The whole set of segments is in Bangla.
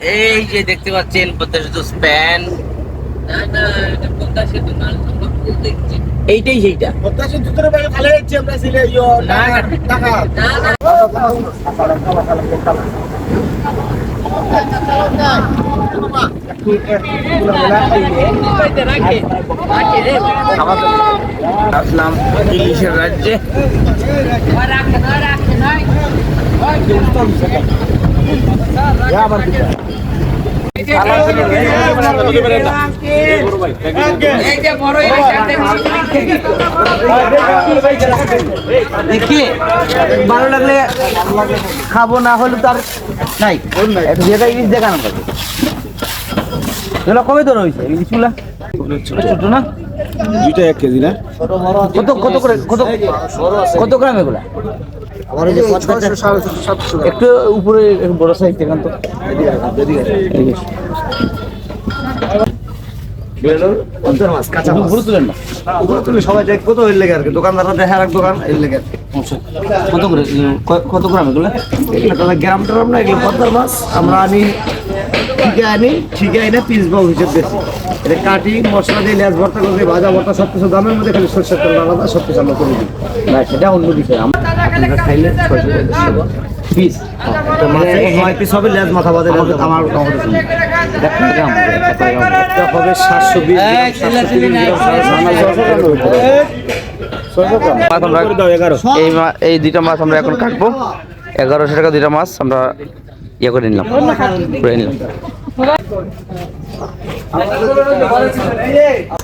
এই যে দেখতে পাচ্ছেন পদ্মা সেতু স্প্যান এইটাই সেইটা। পদ্মা সেতু বাইরে খালে যাচ্ছি আমরা সিলে না, না। টাকা আসলাম ইলিশের রাজ্যে। দেখি ভালো লাগলে খাব, না হলে তার নাই। একটু যেটা ইলিশ দেখানো হবে কবে তোর হয়েছে? ইলিশগুলা? ছোট না? দুইটা এক কেজি না? কত কত করে কত কত গ্রাম এগুলা? একটু উপরে বড় সাইজ দেখান তো। দোকানদাররা দেখে আর এক দোকান এর লেগে। আচ্ছা, কত করে কত গ্রাম এগুলো? গ্রাম ট্রাম না এগুলো পদ্মার মাছ। আমরা আনি ঠিকে আনি ঠিকে এনে পিস বাবু হিসেব বেশি। এটা কাটি মশলা দিয়ে লেজ ভর্তা করে ভাজা ভর্তা সব কিছু দামের মধ্যে খালি সরষের তেল আলাদা সব কিছু আমরা করে দিই। না সেটা অন্য বিষয়। আমরা খাইলে পিস মাছে নয় পিস হবে লেজ মাথা বাদে আমার একটা হবে সাতশো বিশ এই দুইটা মাছ আমরা এখন কাটবো। এগারোশো টাকা দুইটা মাছ আমরা ইয়ে করে নিলাম। করে নিলাম।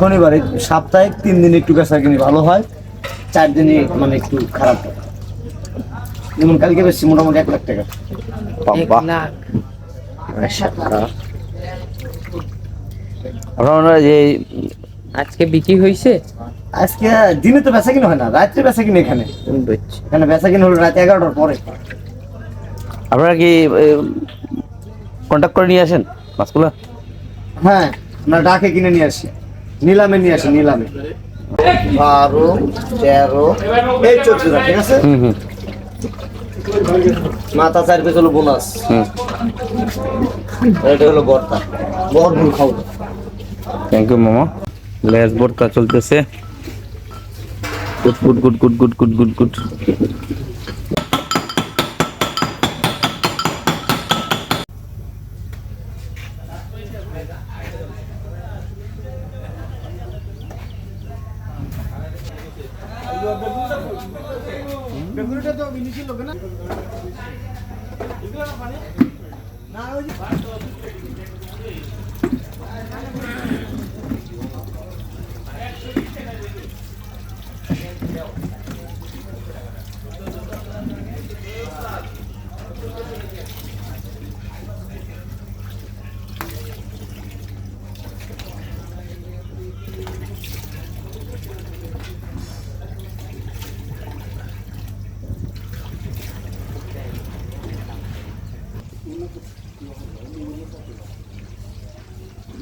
শনিবার সাপ্তাহিক তিন দিন একটু বেচা কিনি ভালো হয় চার দিনই মানে একটু খারাপ। হয় যেমন কালকে বেশি মোটামুটি এক লাখ টাকা। বাবা। আপনারা যে আজকে বিক্রি হয়েছে আজকে দিনে তো বেচা কিনে হয় না রাত্রে বেচা কিনে এখানে। এখানে বেচা কিনে হলো রাত এগারোটার পরে। আপনারা কি কন্ট্যাক্ট করে নিয়ে আসেন মাছগুলো? হ্যাঁ আমরা ডাকে কিনে নিয়ে আসি। নিলামে নিয়ে আসি নিলামে। বারো তেরো এই চোদ্দ ঠিক আছে? হুম হুম। মাথা চার পিস হলো বোনাস। হুম। এটা হলো গর্তা বরগুল খাও থ্যাংক ইউ মামা। লেস ভর্তা চলতেছে। Good good good good good good good good initial लोग ना इधर पानी ना वो जी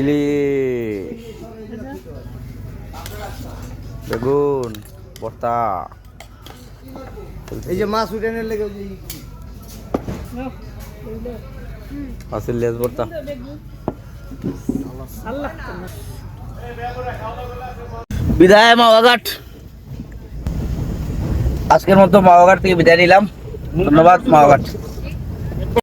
ইলিশ। বেগুন ভর্তা। এই যে মাছ উঠে মাছের লেস ভর্তা। বিদায় মাওয়াঘাট আজকের মতো মাওয়াঘাট থেকে বিদায় নিলাম। ধন্যবাদ মাওয়াঘাট